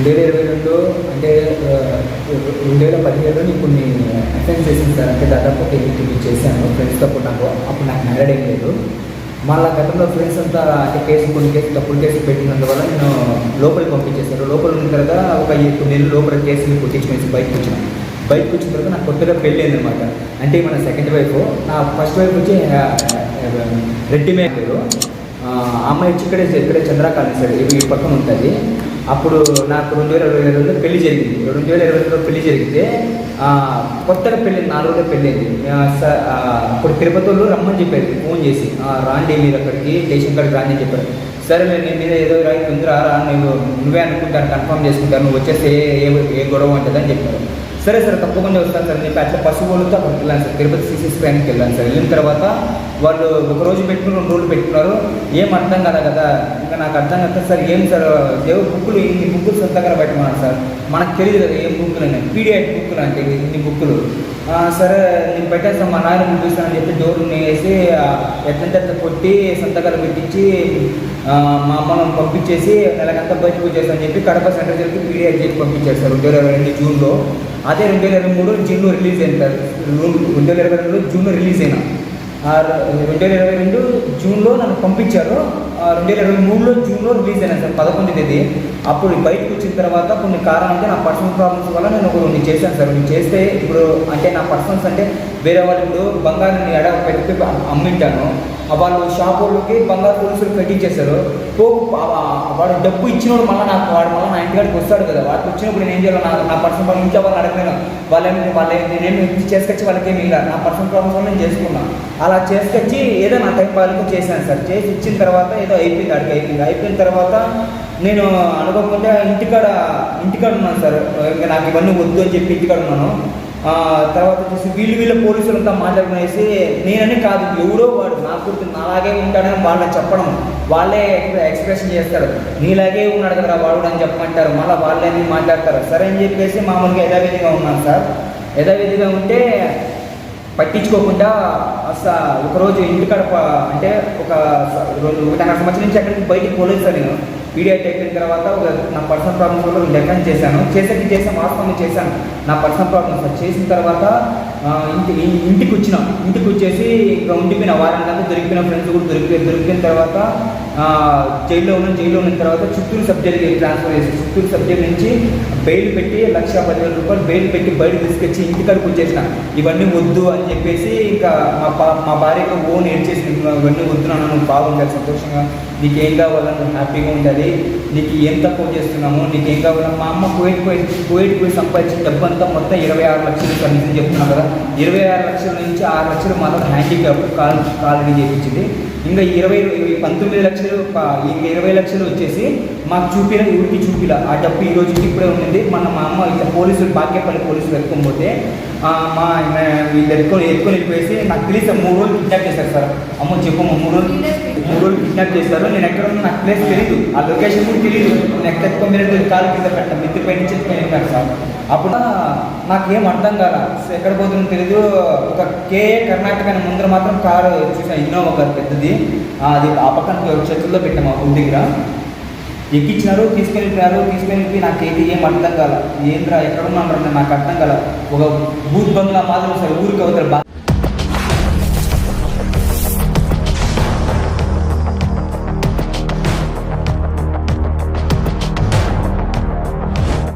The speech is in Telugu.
రెండు వేల ఇరవై రెండు అంటే రెండు వేల పదిహేడులో నేను కొన్ని అటెండ్ చేసింది సార్. అంటే దాదాపు ఒక ఎయిట్ చేశాను. ఫ్రెండ్స్తో అప్పుడు నాకు అప్పుడు నాకు మ్యారేడ్ ఏం లేదు. మళ్ళా గతంలో ఫ్రెండ్స్ అంతా అంటే కేసు కొన్ని కేసు తప్పుడు కేసు పెట్టినందువల్ల నేను లోపలికి పంపించేశారు. లోపల ఉన్న తర్వాత ఒక కొన్ని నెలలు లోపల కేసులు కొట్టించుకొని బయటకు వచ్చినాను బయటకు వచ్చిన తర్వాత నాకు కొత్తగా పెళ్ళి అనమాట అంటే మన సెకండ్ వైఫ్ నా ఫస్ట్ వైఫ్ వచ్చి రెడ్డి మేకరు అమ్మాయి వచ్చి ఇక్కడే ఇక్కడే చంద్రకాళి సైడ్ ఇది ఈ పక్కన ఉంటుంది. అప్పుడు నాకు రెండు వేల ఇరవై రెండులో పెళ్ళి జరిగింది. రెండు వేల ఇరవై రెండులో పెళ్ళి జరిగితే కొత్తగా పెళ్ళి నాలుగు రోజులు పెళ్ళింది అప్పుడు తిరుపతిలో రమ్మని చెప్పారు ఫోన్ చేసి. రాండి మీరు అక్కడికి స్టేషన్ కాడికి రాండి అని చెప్పారు. సరే నేను మీద ఏదో రాయి ఉందిరా రా నువ్వు నువ్వే అనుకుంటాను కన్ఫర్మ్ చేసుకుంటాను నువ్వు వచ్చేస్తే ఏ ఏ గొడవ ఉంటుందని చెప్పారు. సరే సార్ తప్పకుండా వస్తాను సార్ నేను అట్లా పశువులతో అక్కడికి వెళ్ళాను సార్ తిరుపతి సిసి ప్యాన్కి వెళ్ళాను సార్. వెళ్ళిన తర్వాత వాళ్ళు ఒక రోజు పెట్టుకుని రెండు రోజులు పెట్టుకున్నారు. ఏం అర్థం కదా కదా? ఇంకా నాకు అర్థం కదా సార్ ఏం సార్? దేవుడు బుక్కులు ఇన్ని బుక్కులు సొంతంగా పెట్టమన్నారు సార్. మనకు తెలియదు కదా ఏం బుక్కులు అని. పీడిఎఫ్ బుక్కులు అంటే ఇన్ని బుక్కులు. సరే నేను పెట్టేస్తాను మా నాయన పంపిస్తానని చెప్పి డోర్ వేసి ఆ, ఎట్లంటే అట్లా కొట్టి సంతకాలు పెట్టించి మా అమ్మను పంపించేసి నెలకంతా బయట వచ్చేస్తానని చెప్పి కడప సెంటర్ జరిగి పీడిఎఫ్ చేసి పంపించారు సార్ రెండు వేల ఇరవై రెండు జూన్లో. అదే రెండు వేల ఇరవై మూడు జూన్లో రిలీజ్ అయింది సార్ రెండు వేల ఇరవై రెండు జూన్లో రిలీజ్ అయినా. రెండు వేల ఇరవై రెండు జూన్లో నన్ను పంపించారు. రెండు వేల ఇరవై మూడులో జూన్లో రిలీజ్ అయినా సార్ పదకొండు తేదీ. అప్పుడు బయటకు వచ్చిన తర్వాత కొన్ని కారణాలు నా పర్సనల్ ప్రాబ్లమ్స్ వల్ల నేను ఒక రెండు చేశాను సార్. నేను చేస్తే ఇప్పుడు అంటే నా పర్సనల్స్ అంటే వేరే వాళ్ళు ఇప్పుడు బంగారాన్ని ఎడ పెట్టి అమ్మింటాను. వాళ్ళు షాప్ వాళ్ళకి బంగారు పోలీసులు కట్టించేశారు పో వాడు డబ్బు ఇచ్చినోడు మళ్ళీ నాకు వాడు మళ్ళీ నా ఇంటికాడికి వస్తాడు కదా. వాడికి వచ్చినప్పుడు నేను ఏం చేయాలి నా నా పర్సనల్ ప్రాబ్లం ఇంట్లో వాళ్ళు అడగలేను. వాళ్ళేమి వాళ్ళే నేనేమి చేసుకొచ్చి వాళ్ళకి ఏమి ఇలా నా పర్సనల్ ప్రాబ్లమ్స్ నేను చేసుకున్నాను అలా చేసుకొచ్చి ఏదో నా టైం వాళ్ళకి చేశాను సార్. చేసి ఇచ్చిన తర్వాత ఏదో అయిపోయింది అడిగి అయిపోయింది. అయిపోయిన తర్వాత నేను అనుకోకుండా ఇంటికాడ ఇంటికాడ ఉన్నాను సార్. ఇంకా నాకు ఇవన్నీ వద్దు అని చెప్పి ఇంటికాడ ఉన్నాను. తర్వాత వచ్చేసి వీళ్ళు వీళ్ళ పోలీసులంతా మాట్లాడుకునేసి నేనని కాదు ఎవడో వాడు నాకు నాలాగే ఉంటాడని వాళ్ళని చెప్పడం వాళ్ళే ఎక్స్ప్రెషన్ చేస్తారు. నీలాగే ఉన్నాడు కదా వాడు అని చెప్పమంటారు మళ్ళీ వాళ్ళే మాట్లాడతారు. సరే అని చెప్పేసి మామూలుగా యథావిధిగా ఉన్నాను సార్. యథావిధిగా ఉంటే పట్టించుకోకుండా అసలు ఒకరోజు ఇంటికాడ అంటే ఒక రోజు ఒకటిన్నర సంవత్సరం నుంచి అక్కడికి బయటికి పోలేదు సార్ నేను. పీడియాట్ అయిపోయిన తర్వాత ఒక నా పర్సనల్ ప్రాబ్లమ్స్ వల్ల లెక్కన చేశాను. చేసేకి చేసాం వాస్తవం చేశాను. నా పర్సనల్ ప్రాబ్లమ్స్ చేసిన తర్వాత ఇంటి ఇంటికి వచ్చినాం. ఇంటికి వచ్చేసి ఇంకా ఉండిపోయిన వారం దాకా దొరికిపోయిన ఫ్రెండ్స్ కూడా దొరికిపోయి దొరికిన తర్వాత జైల్లో ఉన్న జైల్లో ఉన్న తర్వాత చిత్తూరు సబ్జెక్ట్కి ట్రాన్స్ఫర్ చేసి చిత్తూరు సబ్జెక్ట్ నుంచి బెయిల్ పెట్టి లక్ష పదివేల రూపాయలు బెయిల్ పెట్టి బయట తీసుకొచ్చి ఇంటికాడికి వచ్చేసిన. ఇవన్నీ వద్దు అని చెప్పేసి ఇంకా మా పా మా భార్యకు ఓన్ ఏడ్చేసి ఇవన్నీ వద్దున్నాను నువ్వు బాగుండాలి సంతోషంగా నీకు ఏం కావాలో నువ్వు హ్యాపీగా ఉంటుంది నీకు ఏం తక్కువ చేస్తున్నాము ఏం కావాలో మా అమ్మ కోయిట్ పోయి కోయిట్ పోయి సంపాదించిన డబ్బు అంతా మొత్తం ఇరవై ఆరు లక్షలు కనీసం చెప్తున్నాను కదా. ఇరవై ఆరు లక్షల నుంచి ఆరు లక్షలు మాత్రం హ్యాండిక్యాప్ కాల్ కాలనీ చేయించింది ఇంకా ఇరవై పంతొమ్మిది లక్షలు ఇంకా ఇరవై లక్షలు వచ్చేసి మాకు చూపిన ఊరికి చూపిల. ఆ డబ్బు ఈ రోజుకి ఇప్పుడే ఉండింది. మన మా అమ్మ ఇట్లా పోలీసులు బాగ్యపల్లి పోలీసులు ఎత్తుకొని మా వీళ్ళు ఎత్తుకొని ఎత్తుకొని వెళ్ళిపోయేసి నాకు తెలిసి మూడు రోజులు కిడ్నాప్ చేశారు సార్. అమ్మ చెప్పమ్మ మూడు రోజులు మూడు రోజులు కిడ్నాప్ చేశారు. నేను ఎక్కడ ఉన్నా నాకు ప్లేస్ తెలియదు ఆ లొకేషన్ కూడా తెలియదు నేను ఎక్కడ ఎక్కువ మినిట్ కాలు కింద పెట్టాను మిత్తి పై నుంచి ఎత్తుకొని సార్. అప్పుడు నాకేం అర్థం కాల. ఎక్కడ పోతుందో తెలియదు ఒక కేఏ కర్ణాటక అని ముందర మాత్రం కారు చూసిన. ఇన్నోవా కారు పెద్దది. అది ఆ పక్కన చేతుల్లో పెట్టాము మా ఊరి దగ్గర. ఎక్కించినారు తీసుకెళ్ళిపోయారు తీసుకెళ్ళిపోయి నాకు ఏది ఏం అర్థం కాల. ఏంద్రా ఎక్కడ ఉన్నాను నాకు అర్థం కాల. ఒక బూత్ బంగ్లా మాత్రం ఒకసారి ఊరికి అవుతారు